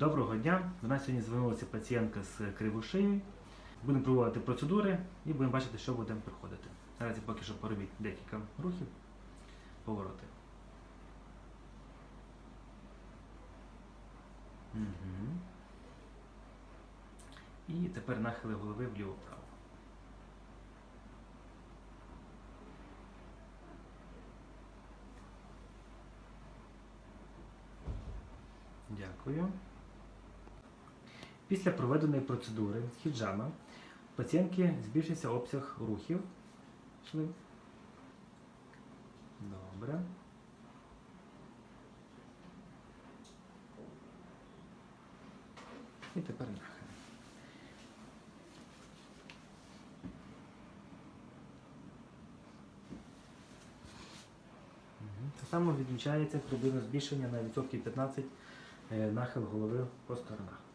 Доброго дня! До нас сьогодні звернулася пацієнтка з кривошиєю. Будемо проводити процедури і будемо бачити, що будемо проходити. Наразі поки що поробіть декілька рухів, повороти. Угу. І тепер нахили голови вліво-вправо. Дякую. Після проведеної процедури з хіджама у пацієнтки збільшився обсяг рухів. Йшли. Добре. І тепер. Мгм. Так само відмічається приблизно збільшення на відсотків 15 е, нахил голови по сторонах.